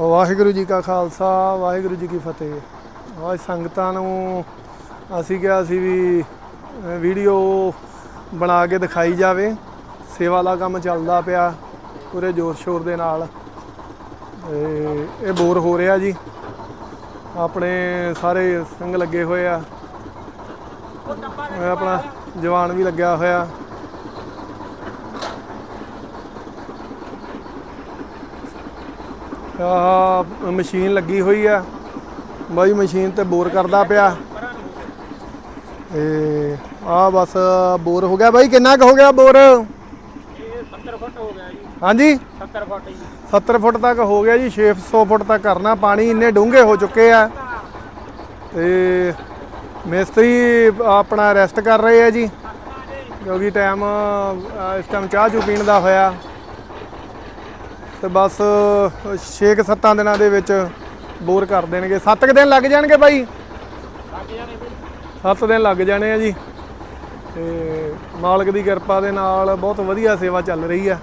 ਵਾਹਿਗੁਰੂ ਜੀ ਕਾ ਖਾਲਸਾ, ਵਾਹਿਗੁਰੂ ਜੀ ਕੀ ਫਤਿਹ। ਅੱਜ ਸੰਗਤਾਂ ਨੂੰ ਅਸੀਂ ਕਿਹਾ ਸੀ ਵੀ ਵੀਡੀਓ ਬਣਾ ਕੇ ਦਿਖਾਈ ਜਾਵੇ। ਸੇਵਾ ਦਾ ਕੰਮ ਚੱਲਦਾ ਪਿਆ ਪੂਰੇ ਜ਼ੋਰ ਸ਼ੋਰ ਦੇ ਨਾਲ। ਤੇ ਇਹ ਬੋਰ ਹੋ ਰਿਹਾ ਜੀ। ਆਪਣੇ ਸਾਰੇ ਸਿੰਘ ਲੱਗੇ ਹੋਏ ਆ। ਆਪਣਾ ਜਵਾਨ ਵੀ ਲੱਗਿਆ ਹੋਇਆ। ਆਹ ਮਸ਼ੀਨ ਲੱਗੀ ਹੋਈ ਆ। ਬਾਈ ਮਸ਼ੀਨ ਤੇ ਬੋਰ ਕਰਦਾ ਪਿਆ। ਤੇ ਆ ਬਸ ਬੋਰ ਹੋ ਗਿਆ ਬਾਈ। ਕਿੰਨਾ ਕੁ ਹੋ ਗਿਆ ਬੋਰ? 70 ਫੁੱਟ ਹੋ ਗਿਆ ਜੀ ਹਾਂਜੀ? 70 ਫੁੱਟ ਜੀ 70 ਫੁੱਟ ਤੱਕ ਹੋ ਗਿਆ ਜੀ। 600 ਫੁੱਟ ਤੱਕ ਕਰਨਾ। ਪਾਣੀ ਇੰਨੇ ਡੂੰਘੇ ਹੋ ਚੁੱਕੇ ਆ। ਤੇ ਮਿਸਤਰੀ ਆਪਣਾ ਰੈਸਟ ਕਰ ਰਹੇ ਆ ਜੀ। ਕਿਉਂਕਿ ਟਾਈਮ ਇਸ ਟਾਈਮ ਚਾਹ ਚੂ ਪੀਣ ਦਾ ਹੋਇਆ। ਤੇ ਬਸ 6-7 ਦਿਨਾਂ ਦੇ ਵਿੱਚ ਬੋਰ ਕਰ ਦੇਣਗੇ। 7 ਕੁ ਦਿਨ ਲੱਗ ਜਾਣਗੇ ਬਾਈ। ਲੱਗ ਜਾਣੇ ਵੀ 7 ਦਿਨ ਲੱਗ ਜਾਣੇ ਆ ਜੀ। ਤੇ ਮਾਲਕ ਦੀ ਕਿਰਪਾ ਦੇ ਨਾਲ ਬਹੁਤ ਵਧੀਆ ਸੇਵਾ ਚੱਲ ਰਹੀ ਆ।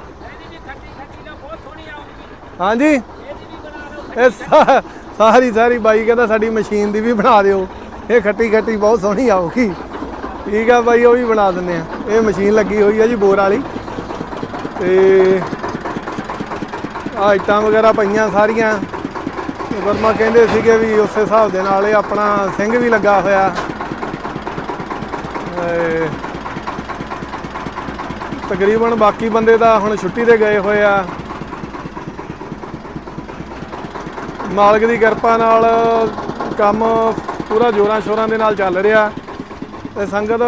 ਹਾਂਜੀ। ਇਹ ਸਾ- ਸਾਰੀ ਸਾਰੀ ਬਾਈ ਕਹਿੰਦਾ ਸਾਡੀ ਮਸ਼ੀਨ ਦੀ ਵੀ ਬਣਾ ਦਿਓ। ਇਹ ਖੱਟੀ ਖੱਟੀ ਬਹੁਤ ਸੋਹਣੀ ਆਊਗੀ। ਠੀਕ ਆ ਬਾਈ, ਉਹ ਵੀ ਬਣਾ ਦਿੰਦੇ ਆ। ਇਹ ਮਸ਼ੀਨ ਲੱਗੀ ਹੋਈ ਆ ਜੀ ਬੋਰ ਵਾਲੀ। ਤੇ ਆ ਵਗੈਰਾ ਪਈਆਂ ਸਾਰੀਆਂ। ਤੇ ਵਰਮਾ ਕਹਿੰਦੇ ਸੀਗੇ ਵੀ ਉਸੇ ਹਿਸਾਬ ਦੇ ਨਾਲ ਇਹ ਆਪਣਾ ਸਿੰਘ ਵੀ ਲੱਗਾ ਹੋਇਆ। ਤੇ ਤਕਰੀਬਨ ਬਾਕੀ ਬੰਦੇ ਤਾਂ ਹੁਣ ਛੁੱਟੀ ਤੇ ਗਏ ਹੋਏ ਆ। ਮਾਲਕ ਦੀ ਕਿਰਪਾ ਨਾਲ ਕੰਮ ਪੂਰਾ ਜੋਰਾਂ ਸ਼ੋਰਾਂ ਦੇ ਨਾਲ ਚੱਲ ਰਿਹਾ। ਤੇ ਸੰਗਤ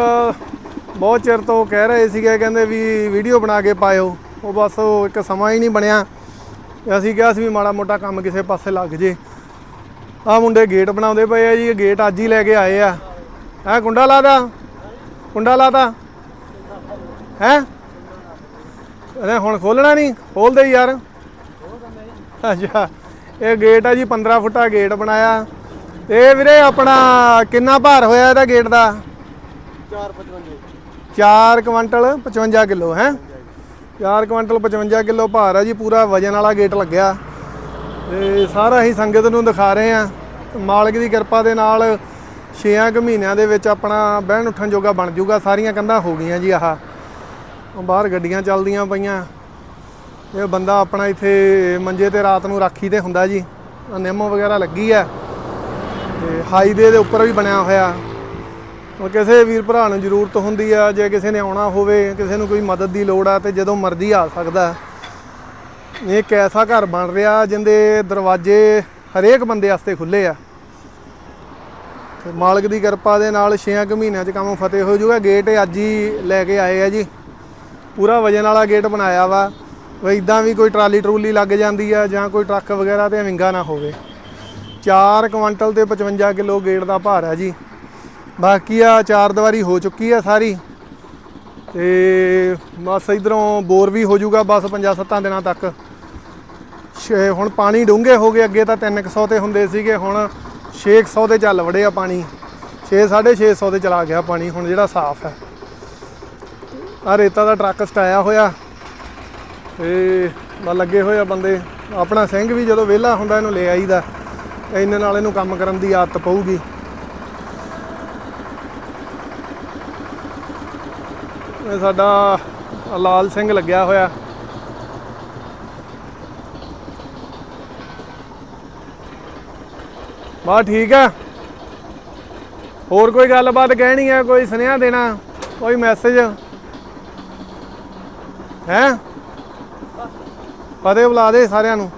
ਬਹੁਤ ਚਿਰ ਤੋਂ ਕਹਿ ਰਹੇ ਸੀਗੇ, ਕਹਿੰਦੇ ਵੀ ਵੀਡੀਓ ਬਣਾ ਕੇ ਪਾਇਓ। ਉਹ ਬਸ ਉਹ ਇੱਕ ਸਮਾਂ ਹੀ ਨਹੀਂ ਬਣਿਆ। ਤੇ ਅਸੀਂ ਕਿਹਾ ਸੀ ਵੀ ਮਾੜਾ ਮੋਟਾ ਕੰਮ ਕਿਸੇ ਪਾਸੇ ਲੱਗ ਜੇ। ਆਹ ਮੁੰਡੇ ਗੇਟ ਬਣਾਉਂਦੇ ਪਏ ਆ ਜੀ ਇਹ ਗੇਟ ਅੱਜ ਹੀ ਲੈ ਕੇ ਆਏ ਆ। ਹੈ ਕੁੰਡਾ ਲਾਦਾ ਕੁੰਡਾ ਲਾਦਾ ਹੈ? ਇਹਨੇ ਹੁਣ ਖੋਲਣਾ ਨਹੀਂ? ਖੋਲ ਦੇ ਯਾਰ। ਅੱਛਾ ਇਹ ਗੇਟ ਆ ਜੀ 15 ਫੁੱਟਾ ਗੇਟ ਬਣਾਇਆ। ਤੇ ਇਹ ਵੀਰੇ ਆਪਣਾ ਕਿੰਨਾ ਭਾਰ ਹੋਇਆ ਇਹਦਾ ਗੇਟ ਦਾ? 455 4 ਕੁਇੰਟਲ 55 ਕਿਲੋ ਹੈ? 4 ਕੁਇੰਟਲ 55 ਕਿਲੋ ਭਾਰ ਆ ਜੀ, ਪੂਰਾ ਵਜਨ ਵਾਲਾ ਗੇਟ ਲੱਗਿਆ। ਤੇ ਸਾਰਾ ਹੀ ਸੰਗਤ ਨੂੰ ਦਿਖਾ ਰਹੇ ਆ ਮਾਲਕ ਦੀ ਕਿਰਪਾ ਦੇ ਨਾਲ 6 ਕੁ ਮਹੀਨਿਆਂ ਦੇ ਵਿੱਚ ਆਪਣਾ ਬਹਿਣ ਉੱਠਣ ਜੋਗਾ ਬਣ ਜਾਊਗਾ ਸਾਰੀਆਂ ਕੰਧਾਂ ਹੋ ਗਈਆਂ ਜੀ ਆਹ। ਬਾਹਰ ਗੱਡੀਆਂ ਚੱਲਦੀਆਂ ਪਈਆਂ। ਇਹ ਬੰਦਾ ਆਪਣਾ ਇੱਥੇ ਮੰਜੇ ਤੇ ਰਾਤ ਨੂੰ ਰਾਖੀ ਤੇ ਹੁੰਦਾ ਜੀ। ਨਿੰਮ ਵਗੈਰਾ ਲੱਗੀ ਆ। ਤੇ ਹਾਈਵੇ ਦੇ ਉੱਪਰ ਵੀ ਬਣਿਆ ਹੋਇਆ। ਕਿਸੇ ਵੀਰ ਭਰਾ ਨੂੰ ਜ਼ਰੂਰਤ ਹੁੰਦੀ ਆ, ਜੇ ਕਿਸੇ ਨੇ ਆਉਣਾ ਹੋਵੇ, ਕਿਸੇ ਨੂੰ ਕੋਈ ਮਦਦ ਦੀ ਲੋੜ ਆ, ਤੇ ਜਦੋਂ ਮਰਜ਼ੀ ਆ ਸਕਦਾ। ਇਹ ਇੱਕ ਐਸਾ ਘਰ ਬਣ ਰਿਹਾ, ਜਿੰਦੇ ਦਰਵਾਜ਼ੇ ਹਰੇਕ ਬੰਦੇ ਵਾਸਤੇ ਖੁੱਲੇ ਆ। ਤੇ ਮਾਲਕ ਦੀ ਕਿਰਪਾ ਦੇ ਨਾਲ 6 ਕੁ ਮਹੀਨਿਆਂ 'ਚ ਕੰਮ ਫਤਿਹ ਹੋ ਜਾਊਗਾ ਗੇਟ ਅੱਜ ਹੀ ਲੈ ਕੇ ਆਏ ਆ ਜੀ। ਪੂਰਾ ਵਜਨ ਵਾਲਾ ਗੇਟ ਬਣਾਇਆ ਵਾ। ਵੀ ਇਦਾਂ ਵੀ ਕੋਈ ਟਰਾਲੀ ਟਰੂਲੀ ਲੱਗ ਜਾਂਦੀ ਆ, ਜਾਂ ਕੋਈ ਟਰੱਕ ਵਗੈਰਾ ਤੇ ਵਿੰਗਾ ਨਾ ਹੋਵੇ। 4 ਕੁਇੰਟਲ ਤੇ 55 ਕਿਲੋ ਗੇਟ ਦਾ ਭਾਰ ਹੈ ਜੀ। ਬਾਕੀ ਆ ਚਾਰ ਦੀਵਾਰੀ ਹੋ ਚੁੱਕੀ ਆ ਸਾਰੀ ਤੇ ਬਸ ਇਧਰੋਂ ਬੋਰ ਵੀ ਹੋ ਜਾਊਗਾ ਬਸ 5-7 ਦਿਨਾਂ ਤੱਕ। ਛੇ- ਹੁਣ ਪਾਣੀ ਡੂੰਘੇ ਹੋ ਗਏ, ਅੱਗੇ ਤਾਂ 300 ਤੇ ਹੁੰਦੇ ਸੀਗੇ, ਹੁਣ 600 ਤੇ ਚੱਲ ਵੜੇ ਆ ਪਾਣੀ। 6-650 ਤੇ ਚਲਾ ਗਿਆ ਪਾਣੀ, ਹੁਣ ਜਿਹੜਾ ਸਾਫ਼ ਹੈ। ਆ ਰੇਤਾ ਦਾ ਟਰੱਕ ਸਟਾਇਆ ਹੋਇਆ ਤੇ ਬਸ ਲੱਗੇ ਹੋਏ ਆ ਬੰਦੇ। ਆਪਣਾ ਸਿੰਘ ਵੀ ਜਦੋਂ ਵਿਹਲਾ ਹੁੰਦਾ, ਇਹਨੂੰ ਲੈ ਆਈਦਾ। ਇੰਨੇ ਨਾਲ ਇਹਨੂੰ ਕੰਮ ਕਰਨ ਦੀ ਆਦਤ ਪਊਗੀ। ਇਹ ਸਾਡਾ ਲਾਲ ਸਿੰਘ ਲੱਗਿਆ ਹੋਇਆ। ਬਾ ਠੀਕ ਆ। ਹੋਰ ਕੋਈ ਗੱਲਬਾਤ ਕਹਿਣੀ ਹੈ ਕੋਈ ਸੁਨੇਹਾ ਦੇਣਾ ਕੋਈ ਮੈਸੇਜ ਹੈ? ਫਤਿਹ ਬੁਲਾ ਦੇ ਸਾਰਿਆਂ ਨੂੰ।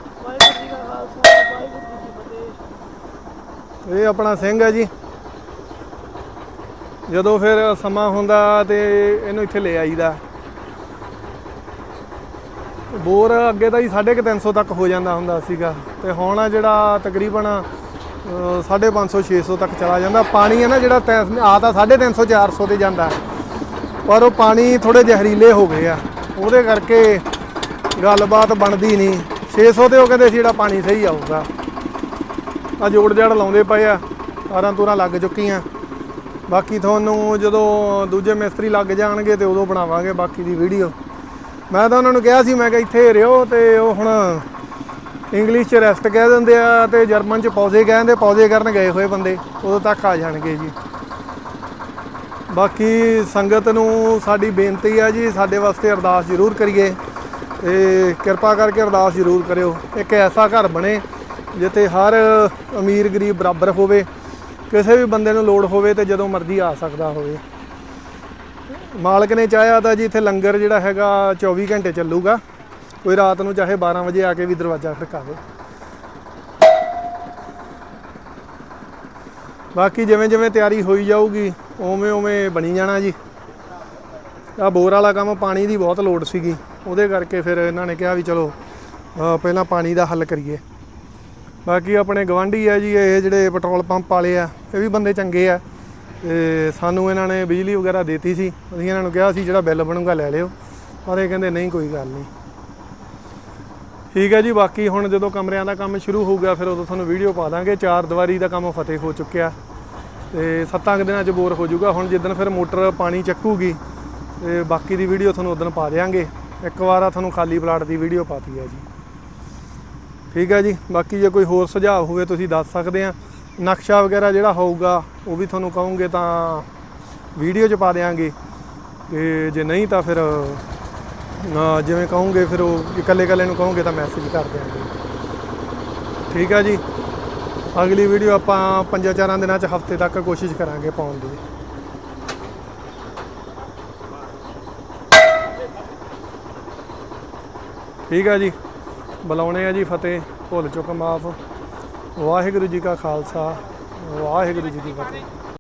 ਇਹ ਆਪਣਾ ਸਿੰਘ ਹੈ ਜੀ। ਜਦੋਂ ਫਿਰ ਸਮਾਂ ਹੁੰਦਾ ਤੇ ਇਹਨੂੰ ਇੱਥੇ ਲੈ ਆਈਦਾ। ਬੋਰ ਅੱਗੇ ਤਾਂ ਹੀ 350 ਤੱਕ ਹੋ ਜਾਂਦਾ ਹੁੰਦਾ ਸੀਗਾ। ਤੇ ਹੁਣ ਆ ਜਿਹੜਾ ਤਕਰੀਬਨ 550 600 ਤੱਕ ਚਲਾ ਜਾਂਦਾ। ਪਾਣੀ ਹੈ ਨਾ ਜਿਹੜਾ ਤੈ- ਆ ਤਾਂ 350 400 ਤੇ ਜਾਂਦਾ। ਪਰ ਉਹ ਪਾਣੀ ਥੋੜੇ ਜ਼ਹਿਰੀਲੇ ਹੋ ਗਏ ਆ। ਉਹਦੇ ਕਰਕੇ ਗੱਲਬਾਤ ਬਣਦੀ ਨਹੀਂ। 600 ਤੇ ਉਹ ਕਹਿੰਦੇ ਸੀ ਜਿਹੜਾ ਪਾਣੀ ਸਹੀ ਆਊਗਾ। ਆ ਜੋੜ ਜੜ ਲਾਉਂਦੇ ਪਏ ਆ। ਤਾਰਾਂ ਤੂਰਾਂ ਲੱਗ ਚੁੱਕੀਆਂ। ਬਾਕੀ ਤੁਹਾਨੂੰ ਜਦੋਂ ਦੂਜੇ ਮਿਸਤਰੀ ਲੱਗ ਜਾਣਗੇ ਤੇ ਉਦੋਂ ਬਣਾਵਾਂਗੇ ਬਾਕੀ ਦੀ ਵੀਡੀਓ। ਮੈਂ ਤਾਂ ਉਹਨਾਂ ਨੂੰ ਕਿਹਾ ਸੀ, ਮੈਂ ਕਿ ਇੱਥੇ ਰਿਓ ਤੇ ਉਹ ਹੁਣ ਇੰਗਲਿਸ਼ 'ਚ ਰੈਸਟ ਕਹਿ ਦਿੰਦੇ ਆ ਤੇ ਜਰਮਨ 'ਚ ਪੌਜ਼ੇ ਕਹਿੰਦੇ ਪੌਜ਼ੇ ਕਰਨ ਗਏ ਹੋਏ ਬੰਦੇ, ਉਦੋਂ ਤੱਕ ਆ ਜਾਣਗੇ ਜੀ। ਬਾਕੀ ਸੰਗਤ ਨੂੰ ਸਾਡੀ ਬੇਨਤੀ ਆ ਜੀ, ਸਾਡੇ ਵਾਸਤੇ ਅਰਦਾਸ ਜ਼ਰੂਰ ਕਰੀਏ ਤੇ ਕਿਰਪਾ ਕਰਕੇ ਅਰਦਾਸ ਜ਼ਰੂਰ ਕਰਿਓ। ਇੱਕ ਐਸਾ ਘਰ ਬਣੇ ਜਿੱਥੇ ਹਰ ਅਮੀਰ ਗਰੀਬ ਬਰਾਬਰ ਹੋਵੇ। ਕਿਸੇ ਵੀ ਬੰਦੇ ਨੂੰ ਲੋੜ ਹੋਵੇ ਤੇ ਜਦੋਂ ਮਰਜ਼ੀ ਆ ਸਕਦਾ ਹੋਵੇ। ਮਾਲਕ ਨੇ ਚਾਹਿਆ ਤਾਂ ਜੀ ਇੱਥੇ ਲੰਗਰ ਜਿਹੜਾ ਹੈਗਾ 24 ਘੰਟੇ ਚੱਲੂਗਾ। ਕੋਈ ਰਾਤ ਨੂੰ ਚਾਹੇ 12 ਵਜੇ ਆ ਕੇ ਵੀ ਦਰਵਾਜ਼ਾ ਖੜਕਾਵੇ। ਬਾਕੀ ਜਿਵੇਂ ਜਿਵੇਂ ਤਿਆਰੀ ਹੋਈ ਜਾਊਗੀ, ਉਵੇਂ ਉਵੇਂ ਬਣੀ ਜਾਣਾ ਜੀ। ਆ ਬੋਰ ਵਾਲਾ ਕੰਮ ਪਾਣੀ ਦੀ ਬਹੁਤ ਲੋੜ ਸੀਗੀ। ਉਹਦੇ ਕਰਕੇ ਫਿਰ ਇਹਨਾਂ ਨੇ ਕਿਹਾ ਵੀ ਚਲੋ ਪਹਿਲਾਂ ਪਾਣੀ ਦਾ ਹੱਲ ਕਰੀਏ। ਬਾਕੀ ਆਪਣੇ ਗਵਾਂਢੀ ਆ ਜੀ, ਇਹ ਜਿਹੜੇ ਪੈਟਰੋਲ ਪੰਪ ਵਾਲੇ ਆ, ਇਹ ਵੀ ਬੰਦੇ ਚੰਗੇ ਆ। ਤੇ ਸਾਨੂੰ ਇਹਨਾਂ ਨੇ ਬਿਜਲੀ ਵਗੈਰਾ ਦੇਤੀ ਸੀ, ਅਸੀਂ ਇਹਨਾਂ ਨੂੰ ਕਿਹਾ ਸੀ ਜਿਹੜਾ ਬਿੱਲ ਬਣੂਗਾ ਲੈ ਲਿਓ, ਪਰ ਇਹ ਕਹਿੰਦੇ ਨਹੀਂ, ਕੋਈ ਗੱਲ ਨਹੀਂ। ਠੀਕ ਹੈ ਜੀ, ਬਾਕੀ ਹੁਣ ਜਦੋਂ ਕਮਰਿਆਂ ਦਾ ਕੰਮ ਸ਼ੁਰੂ ਹੋਊਗਾ, ਫਿਰ ਉਦੋਂ ਤੁਹਾਨੂੰ ਵੀਡੀਓ ਪਾ ਦਾਂਗੇ। ਚਾਰ ਦੀਵਾਰੀ ਦਾ ਕੰਮ ਫਤਿਹ ਹੋ ਚੁੱਕਿਆ। ਤੇ ਸੱਤਾਂ ਕੁ ਦਿਨਾਂ 'ਚ ਬੋਰ ਹੋ ਜਾਊਗਾ। ਹੁਣ ਜਿੱਦਣ ਫਿਰ ਮੋਟਰ ਪਾਣੀ ਚੱਕੂਗੀ, ਤੇ ਬਾਕੀ ਦੀ ਵੀਡੀਓ ਤੁਹਾਨੂੰ ਉਦੋਂ ਪਾ ਦੇਵਾਂਗੇ ਇੱਕ ਵਾਰ ਆ ਤੁਹਾਨੂੰ ਖਾਲੀ ਪਲਾਟ ਦੀ ਵੀਡੀਓ ਪਾਤੀ ਹੈ ਜੀ। ਠੀਕ ਹੈ ਜੀ, ਬਾਕੀ ਜੇ ਕੋਈ ਹੋਰ ਸੁਝਾਅ ਹੋਵੇ ਤੁਸੀਂ ਦੱਸ ਸਕਦੇ ਆ। ਨਕਸ਼ਾ ਵਗੈਰਾ ਜਿਹੜਾ ਹੋਊਗਾ, ਉਹ ਵੀ ਤੁਹਾਨੂੰ ਕਹੋਗੇ ਤਾਂ ਵੀਡੀਓ 'ਚ ਪਾ ਦੇਵਾਂਗੇ ਤੇ ਜੇ ਨਹੀਂ ਤਾਂ ਫਿਰ ਜਿਵੇਂ ਕਹੋਗੇ ਫਿਰ ਉਹ ਇਕੱਲੇ ਇਕੱਲੇ ਨੂੰ ਕਹੋਗੇ ਤਾਂ ਮੈਸੇਜ ਕਰ ਦਿਆਂਗੇ। ਠੀਕ ਹੈ ਜੀ, ਅਗਲੀ ਵੀਡੀਓ ਆਪਾਂ ਪੰਜਾਂ ਚਾਰਾਂ ਦਿਨਾਂ 'ਚ ਹਫ਼ਤੇ ਤੱਕ ਕੋਸ਼ਿਸ਼ ਕਰਾਂਗੇ ਪਾਉਣ ਦੀ। ਠੀਕ ਹੈ ਜੀ। ਬੁਲਾਉਣੇ ਆ ਜੀ ਫਤਿਹ, ਭੁੱਲ ਚੁੱਕ ਮਾਫ। ਵਾਹਿਗੁਰੂ ਜੀ ਕਾ ਖਾਲਸਾ, ਵਾਹਿਗੁਰੂ ਜੀ ਕੀ ਫਤਿਹ।